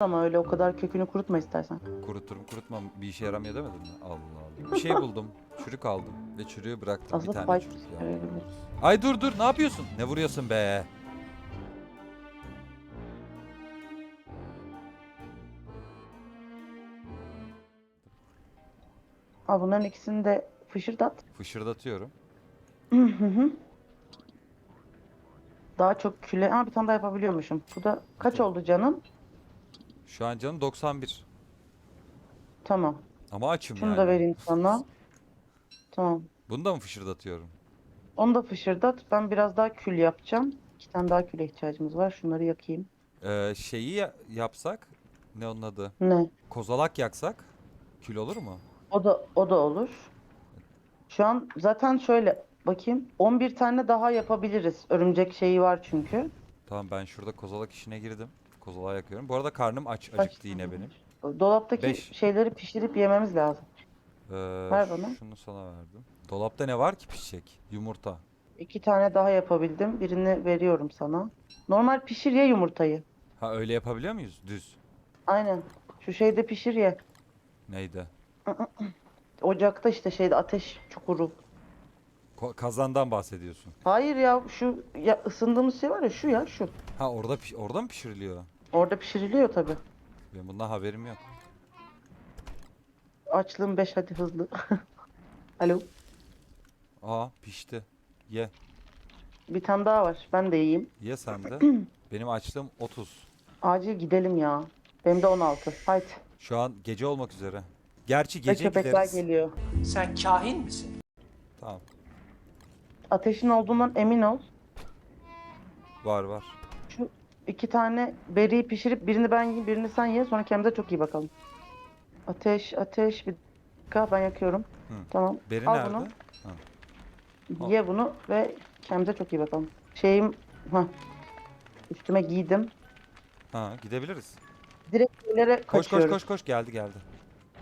ama öyle o kadar kökünü kurutma istersen. Kuruturum kurutmam bir işe yaramıyor demedin mi? Allah Allah. Bir şey buldum. Çürük aldım ve çürüğü bıraktım. bir Aslında tane fight çürük ya. verebilir. Ay dur dur ne yapıyorsun? Ne vuruyorsun be? Al bunların ikisini de fışırdat. Fışırdatıyorum. Hı hı. Daha çok küle... Aa bir tane daha yapabiliyormuşum. Bu da kaç oldu canım? Şu an canım 91. Tamam. Ama açım Şunu yani. da vereyim sana. Tamam. Bunu da mı fışırdatıyorum? Onu da fışırdat. Ben biraz daha kül yapacağım. İki tane daha küle ihtiyacımız var. Şunları yakayım. Ee, şeyi ya- yapsak ne onun adı? Ne? Kozalak yaksak kül olur mu? O da o da olur. Şu an zaten şöyle bakayım. 11 tane daha yapabiliriz. Örümcek şeyi var çünkü. Tamam ben şurada kozalak işine girdim. Kozalağı yakıyorum. Bu arada karnım aç Kaç acıktı yine tane benim. Dolaptaki Beş. şeyleri pişirip yememiz lazım. Ee, Ver bana. Şunu sana verdim. Dolapta ne var ki pişecek? Yumurta. İki tane daha yapabildim. Birini veriyorum sana. Normal pişir ye yumurtayı. Ha öyle yapabiliyor muyuz? Düz. Aynen. Şu şeyde pişir ye. Neydi? Ocakta işte şeyde ateş çukuru. Ko- kazandan bahsediyorsun. Hayır ya şu ya ısındığımız şey var ya şu ya şu. Ha orada pi- orada mı pişiriliyor? Orada pişiriliyor tabi. Benim bundan haberim yok. Açlığım 5 hadi hızlı. Alo. Aa pişti. Ye. Bir tane daha var. Ben de yiyeyim. Ye sen de. Benim açlığım 30. Acil gidelim ya. Benim de 16. Haydi. Şu an gece olmak üzere. Gerçi Ve gece köpekler gideriz. geliyor. Sen kahin misin? Tamam. Ateşin olduğundan emin ol. Var var. İki tane beriyi pişirip birini ben yiyeyim birini sen ye. Sonra kendimize çok iyi bakalım. Ateş ateş bir dakika ben yakıyorum. Hı. Tamam. Beri Al nerede? bunu. Al. Ye bunu ve kendimize çok iyi bakalım. Şeyim ha üstüme giydim. Ha gidebiliriz. Direkt ileri Koş koş koş koş geldi geldi.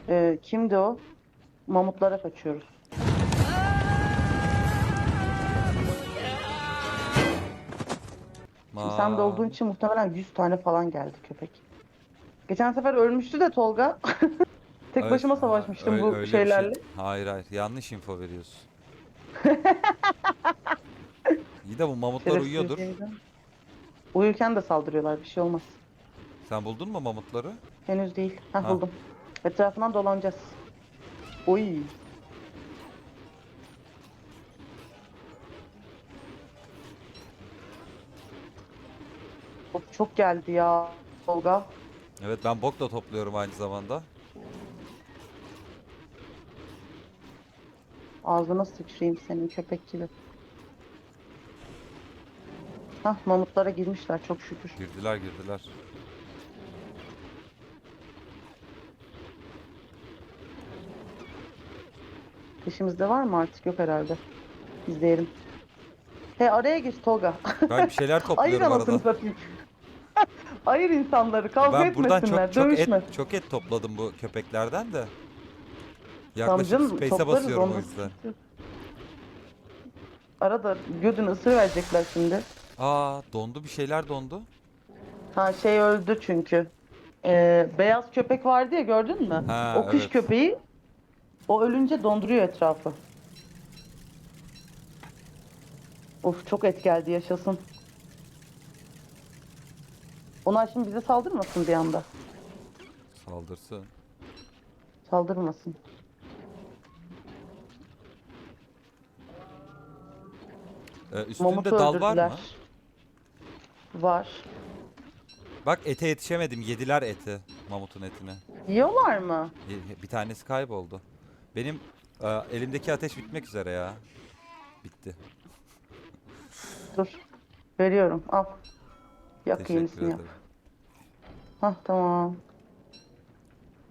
Ee, kimdi o? Mamutlara kaçıyoruz. Şimdi sen de olduğun için muhtemelen 100 tane falan geldi köpek. Geçen sefer ölmüştü de Tolga. Tek Öyle- başıma ha, savaşmıştım öyle- bu öyle bir şey- şeylerle. Hayır hayır yanlış info veriyorsun. İyi de bu mamutlar Şerefsiz uyuyordur. yeniden. Uyurken de saldırıyorlar bir şey olmaz. Sen buldun mu mamutları? Henüz değil. Heh, Ha. buldum. Etrafından dolanacağız. Oy. Çok geldi ya Tolga. Evet ben bok da topluyorum aynı zamanda. Ağzına sıçrayım senin köpek gibi. Hah mamutlara girmişler çok şükür. Girdiler girdiler. Peşimizde var mı artık yok herhalde. İzleyelim. He araya gir Tolga. Ben bir şeyler Ayır topluyorum anasını arada. satayım. Ayır insanları kavga Ben buradan etmesinler, çok çok et çok et topladım bu köpeklerden de. Tamam Yaklaşık canım, space'e toplarız, basıyorum o onda yüzden. sıkıntı yok. Arada gödünü ısırıverecekler şimdi. Aa dondu bir şeyler dondu. Ha şey öldü çünkü. Ee, beyaz köpek vardı ya gördün mü? Ha, o kış evet. köpeği o ölünce donduruyor etrafı. Of çok et geldi yaşasın. Onlar şimdi bize saldırmasın bir anda. Saldırsın. Saldırmasın. Ee, üstünde Mamut'u dal var öldürdüler. mı? Var. Bak ete yetişemedim. Yediler eti. Mamutun etini. Yiyorlar mı? Ye- Bir tanesi kayboldu. Benim e, elimdeki ateş bitmek üzere ya. Bitti. Dur. Veriyorum. Al. Yak Teşekkür yenisini yap. ederim. Hah tamam.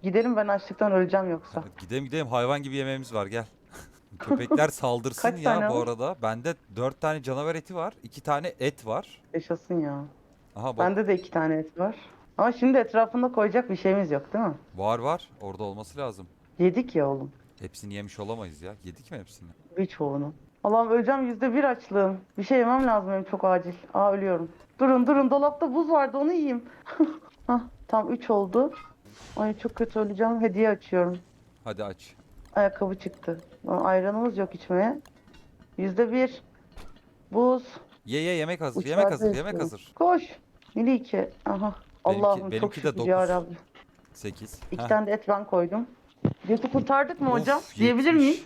Gidelim ben açlıktan öleceğim yoksa. Gidelim gidelim hayvan gibi yemeğimiz var gel. Köpekler saldırsın Kaç ya bu var? arada. Bende 4 tane canavar eti var. 2 tane et var. Yaşasın ya. Aha bak Bende de iki tane et var. Ama şimdi etrafında koyacak bir şeyimiz yok değil mi? var var. Orada olması lazım. Yedik ya oğlum. Hepsini yemiş olamayız ya. Yedik mi hepsini? Birçoğunu. Allah'ım öleceğim yüzde bir açlığım. Bir şey yemem lazım benim çok acil. Aa ölüyorum. Durun durun dolapta buz vardı onu yiyeyim. Hah Tam 3 oldu. Ay çok kötü öleceğim. Hediye açıyorum. Hadi aç. Ayakkabı çıktı. Lan Ayranımız yok içmeye. Yüzde bir. Buz. Ye ye yemek hazır. Uçlarda yemek hazır. Yemek yaşıyorum. hazır. Koş. Melike. Aha. Allah'ım çok de şükür dokuz. ya Rabbi. 8. İki tane de et ben koydum. Götü kurtardık mı hocam? Of, Diyebilir yetmiş. miyiz?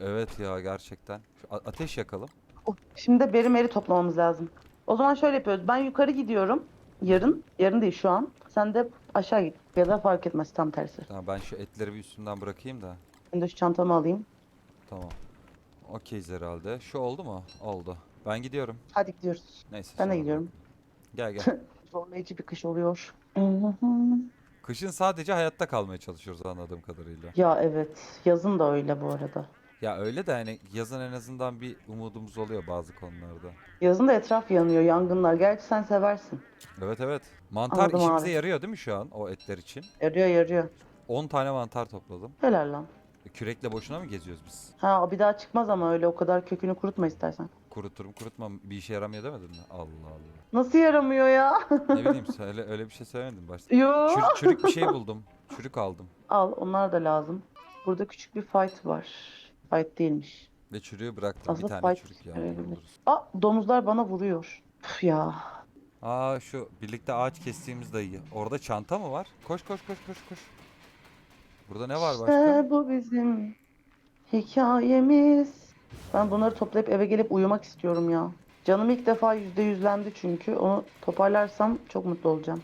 Evet ya gerçekten. Şu a- ateş yakalım. Oh, Şimdi de beri meri toplamamız lazım. O zaman şöyle yapıyoruz. Ben yukarı gidiyorum. Yarın. Yarın değil şu an. Sen de aşağı git. Ya da fark etmez tam tersi. Tamam ben şu etleri bir üstünden bırakayım da. Ben de şu çantamı alayım. Tamam. Okeyiz herhalde. Şu oldu mu? Oldu. Ben gidiyorum. Hadi gidiyoruz. Neyse. Ben de sonra gidiyorum. Gel gel. Zorlayıcı bir kış oluyor. Kışın sadece hayatta kalmaya çalışıyoruz anladığım kadarıyla. ya evet. Yazın da öyle bu arada. Ya öyle de hani yazın en azından bir umudumuz oluyor bazı konularda. Yazın da etraf yanıyor. Yangınlar. Gerçi sen seversin. Evet evet. Mantar Anladım işimize abi. yarıyor değil mi şu an o etler için? Yarıyor yarıyor. 10 tane mantar topladım. Helal lan. E, Kürekle boşuna mı geziyoruz biz? Ha bir daha çıkmaz ama öyle o kadar kökünü kurutma istersen. Kuruturum kurutmam bir işe yaramıyor demedin mi? Allah Allah. Nasıl yaramıyor ya? Ne bileyim öyle, öyle bir şey söylemedin başta. Yo. Çürük, çürük bir şey buldum. Çürük aldım. Al onlar da lazım. Burada küçük bir fight var. Fight değilmiş. Ve çürüğü bıraktım. Bir Aslında tane fight çürük ya. görebilir. Aa domuzlar bana vuruyor. Üf ya. Aa şu birlikte ağaç kestiğimiz dayı. Orada çanta mı var? Koş koş koş koş koş. Burada ne var başka? İşte bu bizim hikayemiz. Ben bunları toplayıp eve gelip uyumak istiyorum ya. Canım ilk defa yüzde yüzlendi çünkü. Onu toparlarsam çok mutlu olacağım.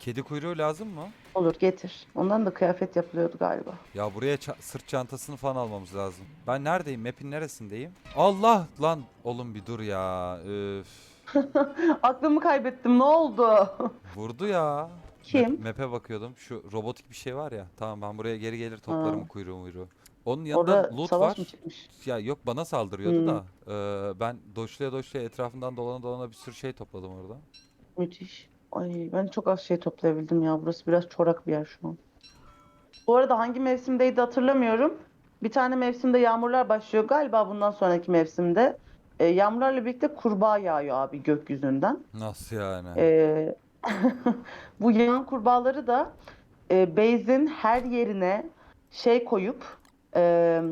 Kedi kuyruğu lazım mı? Olur getir. Ondan da kıyafet yapılıyordu galiba. Ya buraya ça- sırt çantasını falan almamız lazım. Ben neredeyim? Map'in neresindeyim? Allah lan oğlum bir dur ya. Üf. Aklımı kaybettim. Ne oldu? Vurdu ya. Kim? Map- map'e bakıyordum. Şu robotik bir şey var ya. Tamam ben buraya geri gelir toplarım Ha. kuyruğu muyruğu. Onun yanında Orada loot savaş var. mı çıkmış? Ya yok bana saldırıyordu Hmm. da. eee, ben doşluya doşluya etrafından dolana dolana bir sürü şey topladım orada. Müthiş. Ay ben çok az şey toplayabildim ya. Burası biraz çorak bir yer şu an. Bu arada hangi mevsimdeydi hatırlamıyorum. Bir tane mevsimde yağmurlar başlıyor. Galiba bundan sonraki mevsimde. Ee, yağmurlarla birlikte kurbağa yağıyor abi gökyüzünden. Nasıl yani? Ee, bu yağan kurbağaları da e, base'in her yerine şey koyup e,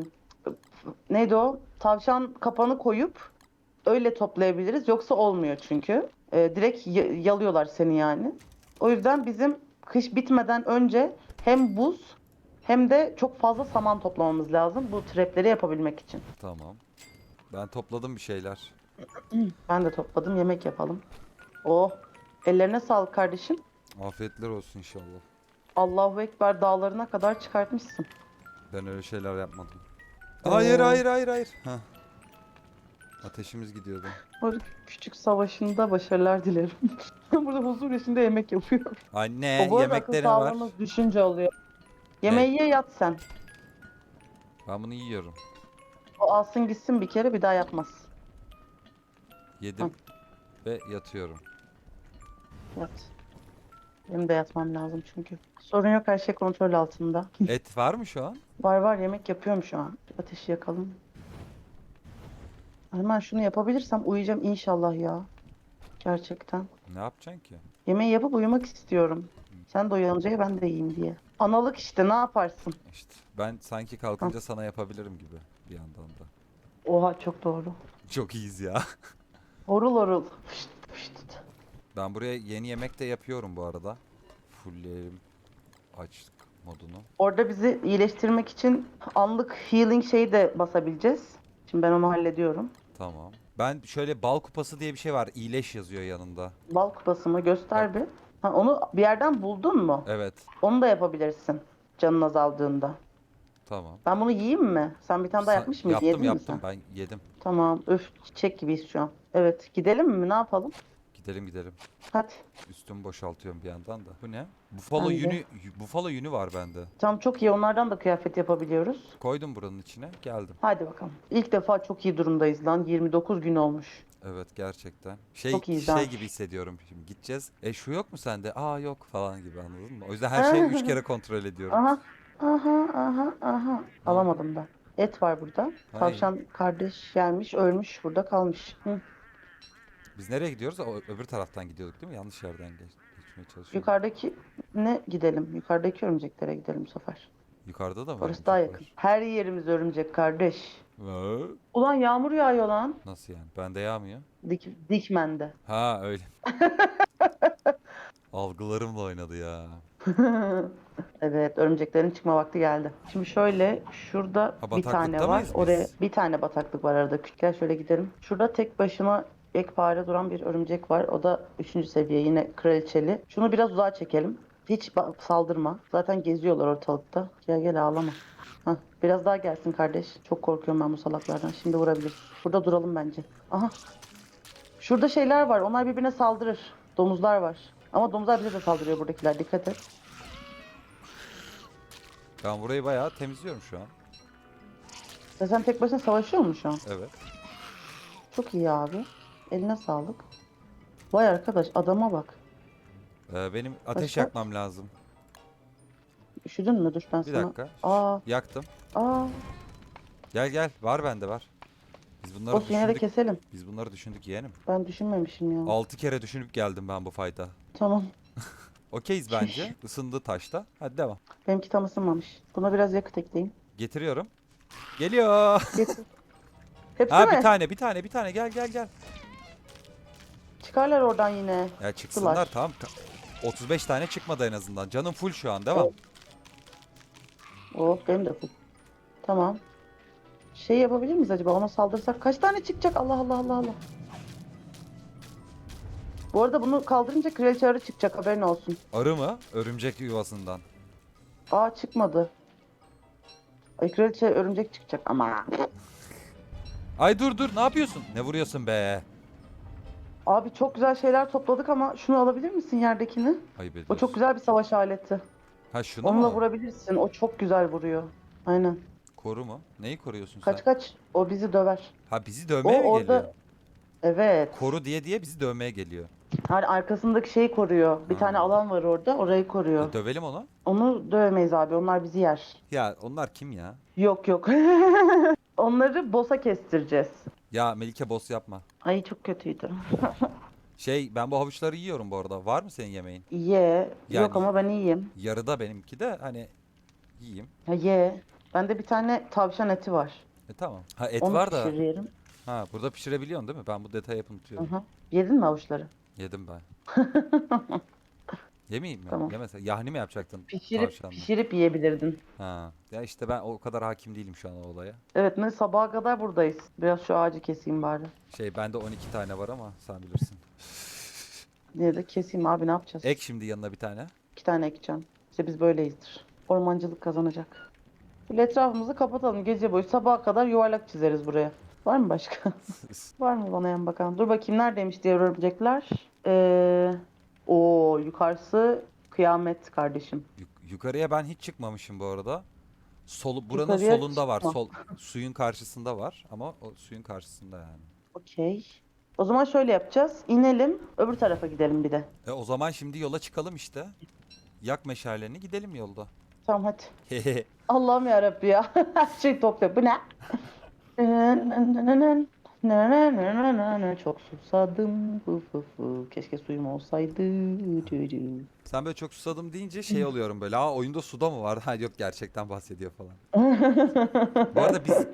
neydi o? Tavşan kapanı koyup öyle toplayabiliriz. Yoksa olmuyor çünkü. E, direkt yalıyorlar seni yani. O yüzden bizim kış bitmeden önce hem buz hem de çok fazla saman toplamamız lazım bu trapleri yapabilmek için. Tamam. Ben topladım bir şeyler. Ben de topladım. Yemek yapalım. Oh. Ellerine sağlık kardeşim. Afiyetler olsun inşallah. Allahu Ekber dağlarına kadar çıkartmışsın. Ben öyle şeyler yapmadım. Hayır hayır hayır hayır. Heh. Ateşimiz gidiyordu. Küçük savaşında başarılar dilerim. Burada huzur içinde yemek yapıyor. Anne bu arada akıl yemeklerin var. sağlığımız düşünce oluyor. Yemeği ye yat sen. Ben bunu yiyorum. O alsın gitsin bir kere bir daha yapmaz. Yedim ve yatıyorum. Yat. Benim de yatmam lazım çünkü. Sorun yok her şey kontrol altında. Et var mı şu an? Var var yemek yapıyorum şu an. Ateşi yakalım. Hemen şunu yapabilirsem uyuyacağım inşallah ya. Gerçekten. Ne yapacaksın ki? Yemeği yapıp uyumak istiyorum. Sen de uyanınca ben de yiyeyim diye. Analık işte ne yaparsın? İşte ben sanki kalkınca sana yapabilirim gibi bir yandan da. Oha çok doğru. Çok iyiyiz ya. Horul horul. Fışt, fışt. Ben buraya yeni yemek de yapıyorum bu arada. Fullleyelim açlık modunu. Orada bizi iyileştirmek için anlık healing şeyi de basabileceğiz. Şimdi ben onu hallediyorum. Tamam. Ben şöyle bal kupası diye bir şey var. İyileş yazıyor yanında. Bal kupası mı göster bir. Ha, onu bir yerden buldun mu? Evet. Onu da yapabilirsin. Canın azaldığında. Tamam. Ben bunu yiyeyim mi? Sen bir tane daha Sen- yapmış mıydın? Yaptım Yedin mi yaptım sen? ben yedim. Tamam. Öf çiçek gibiyiz şu an. Evet. Gidelim mi? Ne yapalım? Gidelim gidelim. Hadi. Üstümü boşaltıyorum bir yandan da. Bu ne? Buffalo Ben de. yünü, buffalo yünü var bende. Tamam çok iyi. Onlardan da kıyafet yapabiliyoruz. Koydum buranın içine. Geldim. Hadi bakalım. İlk defa çok iyi durumdayız lan. 29 gün olmuş. Evet gerçekten. Şey Çok iyiyiz şey ha. gibi hissediyorum şimdi. Gideceğiz. E şu yok mu sende? Aa yok falan gibi anladın mı? O yüzden her şeyi üç kere kontrol ediyorum. Aha. Aha aha aha. Alamadım ben. Et var burada. Tavşan kardeş gelmiş, ölmüş, burada kalmış. Hı. Biz nereye gidiyoruz? O, öbür taraftan gidiyorduk değil mi? Yanlış yerden geç. geçiyoruz. çalışmaya çalışıyorum. Yukarıdaki ne gidelim? Yukarıdaki örümceklere gidelim bu sefer. Yukarıda da mı? Orası daha yakın. Her yerimiz örümcek kardeş. var? Hı? Ulan yağmur yağıyor lan. Nasıl yani? Bende yağmıyor. Dik, dikmende. Ha öyle. Algılarımla oynadı ya. Evet, örümceklerin çıkma vakti geldi. Şimdi şöyle, şurada Ha, bir bataklıkta tane var. mıyız biz? Oraya bir tane bataklık var arada. Küçük gel şöyle gidelim. Şurada tek başına ekpare duran bir örümcek var. O da 3. seviye yine kraliçeli. Şunu biraz uzağa çekelim. Hiç saldırma. Zaten geziyorlar ortalıkta. Gel gel ağlama. Hah, biraz daha gelsin kardeş. Çok korkuyorum ben bu salaklardan. Şimdi vurabilir. Burada duralım bence. Aha. Şurada şeyler var. Onlar birbirine saldırır. Domuzlar var. Ama domuzlar bize de saldırıyor buradakiler. Dikkat et. Ben burayı bayağı temizliyorum şu an. Ya sen tek başına savaşıyor musun şu an? Evet. Çok iyi abi. Eline sağlık. Vay arkadaş adama bak. Ee, benim ateş Başka? yakmam lazım. Üşüdün mü? Dur ben Bir sana. dakika. Aa, Yaktım. aa. Gel gel. Var bende var. Biz bunları Olsun yine de düşündük. keselim. Biz bunları düşündük yeğenim. Ben düşünmemişim ya. 6 kere düşünüp geldim ben bu fayda. Tamam. Okeyiz bence. Isındı taşta. Hadi devam. Benimki tam ısınmamış. Buna biraz yakıt ekleyin. Getiriyorum. Geliyor. Getir. Hepsi ha mi? bir tane bir tane bir tane gel gel gel. Çıkarlar oradan yine. Ya çıksınlar Çıktılar. tamam. Ka- 35 tane çıkmadı en azından. Canım full şu an devam. Oh benim de full. Tamam. Şey yapabilir miyiz acaba? Ona saldırsak kaç tane çıkacak? Allah Allah Allah Allah. Bu arada bunu kaldırınca kraliçe arı çıkacak haberin olsun. Arı mı? Örümcek yuvasından. Aa çıkmadı. Ay kraliçe örümcek çıkacak ama. Ay dur dur ne yapıyorsun? Ne vuruyorsun be? Abi çok güzel şeyler topladık ama şunu alabilir misin yerdekini? Ayıp O ediyorsun. çok güzel bir savaş aleti. Ha şunu Onunla mu? vurabilirsin. O çok güzel vuruyor. Aynen. Koru mu? Neyi koruyorsun Kaç sen? kaç. O bizi döver. Ha bizi dövmeye O mi orada- geliyor? Evet. Koru diye diye bizi dövmeye geliyor. Hani arkasındaki şeyi koruyor. Bir tane alan var orada. Orayı koruyor. Ha, dövelim onu. Onu dövemeyiz abi. Onlar bizi yer. Ya onlar kim ya? Yok yok. Onları boss'a kestireceğiz. Ya Melike boss yapma. Ay çok kötüydü. Şey ben bu havuçları yiyorum bu arada. Var mı senin yemeğin? Ye. Yani- Yok ama ben iyiyim. Yarıda benimki de hani yiyeyim. Ha, ye. Bende bir tane tavşan eti var. E tamam. Ha et Onu var da. pişiririm. Ha burada pişirebiliyorsun değil mi? Ben bu detayı hep unutuyorum. Hı hı. Yedin mi avuçları? Yedim ben. Yemeyeyim mi? Tamam. Yemese. Yahni mi yapacaktın? Pişirip tavşanla? pişirip yiyebilirdin. Ha. Ya işte ben o kadar hakim değilim şu an o olaya. Evet ne sabaha kadar buradayız. Biraz şu ağacı keseyim bari. Şey bende 12 tane var ama sen bilirsin. Diye de keseyim abi ne yapacağız? Ek şimdi yanına bir tane. İki tane ekeceğim. İşte biz böyleyizdir. Ormancılık kazanacak. Böyle etrafımızı kapatalım gece boyu. Sabaha kadar yuvarlak çizeriz buraya. Var mı başka? Var mı bana yan bakan? Dur bakayım neredeymiş diğer örümcekler. Ee, o yukarısı kıyamet kardeşim. Yuk- yukarıya ben hiç çıkmamışım bu arada. Solu, buranın Yukarıya solunda var. çıkma. Sol, suyun karşısında var ama o suyun karşısında yani. Okey. O zaman şöyle yapacağız. İnelim öbür tarafa gidelim bir de. E o zaman şimdi yola çıkalım işte. Yak meşalelerini gidelim yolda. Tamam hadi. Allah'ım yarabbi ya. Her şey topla. Bu ne? Çok susadım. Fu fu fu. Keşke suyum olsaydı. Dü dü. Sen böyle çok susadım deyince şey oluyorum böyle. Aa oyunda suda mı var? Ha yok gerçekten bahsediyor falan. Bu arada biz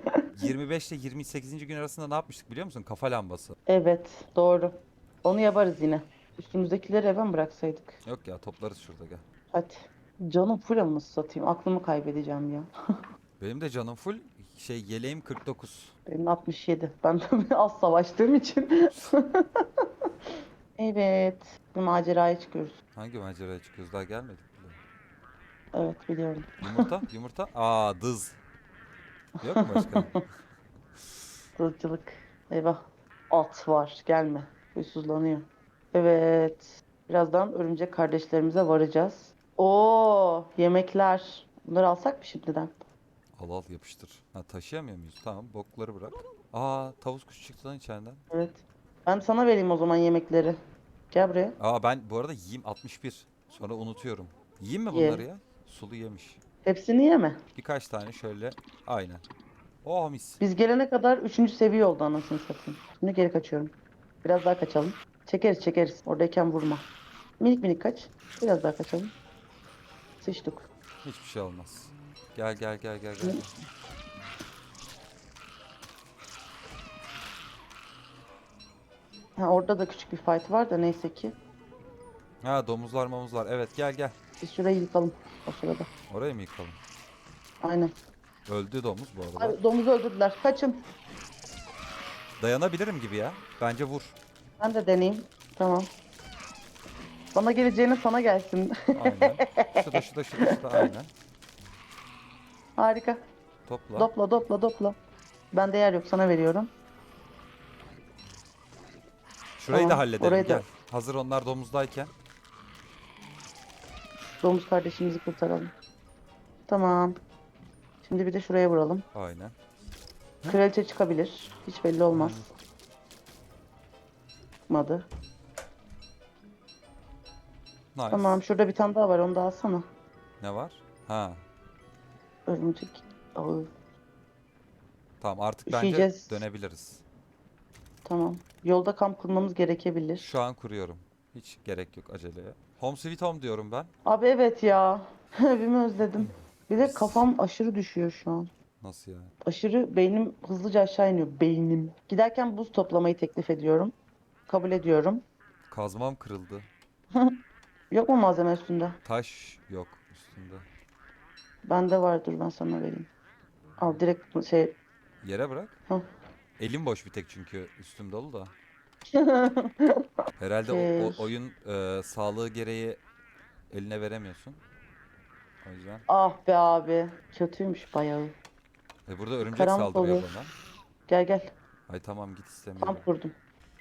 25 ile 28. gün arasında ne yapmıştık biliyor musun? Kafa lambası. Evet doğru. Onu yaparız yine. Üstümüzdekileri eve mi bıraksaydık? Yok ya toplarız şurada gel. Hadi. Canım full ama satayım. Aklımı kaybedeceğim ya. Benim de canım full. Şey yeleğim 49. Benim 67. Ben tabii az savaştığım için. evet. Bir maceraya çıkıyoruz. Hangi maceraya çıkıyoruz? Daha gelmedik bile. Evet biliyorum. Yumurta, yumurta. Aa dız. Yok mu başka? Kılıççılık. Eyvah. At var. Gelme. Huysuzlanıyor. Evet. Birazdan örümcek kardeşlerimize varacağız. Oo, yemekler. Bunları alsak mı şimdiden? Al al yapıştır. Ha taşıyamıyor muyuz? Tamam bokları bırak. Aa tavus kuşu çıktı lan içeriden. Evet. Ben sana vereyim o zaman yemekleri. Gel buraya. Aa ben bu arada yiyeyim 61. Sonra unutuyorum. Yiyeyim mi Ye. bunları ya? Sulu yemiş. Hepsini yeme. Birkaç tane şöyle. Aynen. Oh mis. Biz gelene kadar 3. seviye oldu anasını satayım. Şimdi geri kaçıyorum. Biraz daha kaçalım. Çekeriz çekeriz. Oradayken vurma. Minik minik kaç. Biraz daha kaçalım. Sıçtık. Hiçbir şey olmaz. Gel gel gel gel gel. Ha, orada da küçük bir fight var da neyse ki. Ha domuzlar mamuzlar. Evet gel gel. Biz şurayı yıkalım o sırada. Orayı mı yıkalım? Aynen. Öldü domuz bu arada. Ay, domuzu öldürdüler. Kaçın. Dayanabilirim gibi ya. Bence vur. Ben de deneyeyim. Tamam. Bana geleceğine sana gelsin. Aynen. Şurada şurada şurada şurada aynen. Harika. Topla. Dopla dopla dopla. Bende yer yok sana veriyorum. Şurayı da Tamam, halledelim orayı da- gel. Hazır onlar domuzdayken. Domuz kardeşimizi kurtaralım. Tamam. Şimdi bir de şuraya vuralım. Aynen. Kraliçe çıkabilir. Hiç belli olmaz. Çıkmadı. Nice. Tamam şurada bir tane daha var onu da alsana. Ne var? Ha. Örümcek ağı. Tamam artık bence Üşüyeceğiz. dönebiliriz. Tamam. Yolda kamp kurmamız gerekebilir. Şu an kuruyorum. Hiç gerek yok aceleye. Home sweet home diyorum ben. Abi evet ya. Evimi özledim. Bir de kafam aşırı düşüyor şu an. Nasıl yani? Aşırı beynim hızlıca aşağı iniyor. Beynim. Giderken buz toplamayı teklif ediyorum. Kabul ediyorum. Kazmam kırıldı. Yok mu malzeme üstünde? Taş yok üstünde. Bende var dur ben sana vereyim. Al direkt şey. Yere bırak. Hah. Elim boş bir tek çünkü üstüm dolu da. Herhalde o, Şey. o oyun e, sağlığı gereği eline veremiyorsun. O yüzden. Ah be abi. Kötüymüş bayağı. E burada örümcek Karanlık saldırıyor oluyor. bana. Gel gel. Ay tamam git istemiyorum. Kamp kurdum.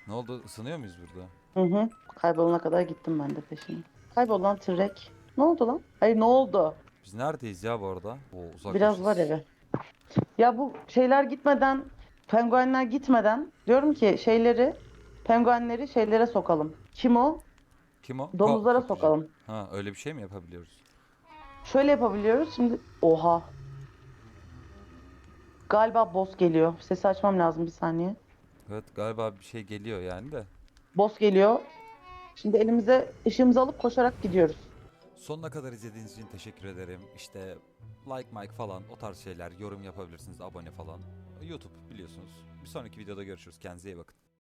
Ne oldu? Isınıyor muyuz burada? Hı hı. Kaybolana kadar gittim ben de peşine. Kaybolan trek. Ne oldu lan? Hayır ne oldu? Biz neredeyiz ya bu arada? Oo, uzakmışız. Biraz var eve. Ya bu şeyler gitmeden, penguenler gitmeden diyorum ki şeyleri, penguenleri şeylere sokalım. Kim o? Kim o? Domuzlara Ko- sokalım. Ha öyle bir şey mi yapabiliyoruz? Şöyle yapabiliyoruz şimdi. Oha. Galiba boss geliyor. Sesi açmam lazım bir saniye. Evet galiba bir şey geliyor yani de. Boss geliyor. Şimdi elimize ışığımızı alıp koşarak gidiyoruz. Sonuna kadar izlediğiniz için teşekkür ederim. İşte like, like falan o tarz şeyler yorum yapabilirsiniz, abone falan. YouTube biliyorsunuz. Bir sonraki videoda görüşürüz. Kendinize iyi bakın.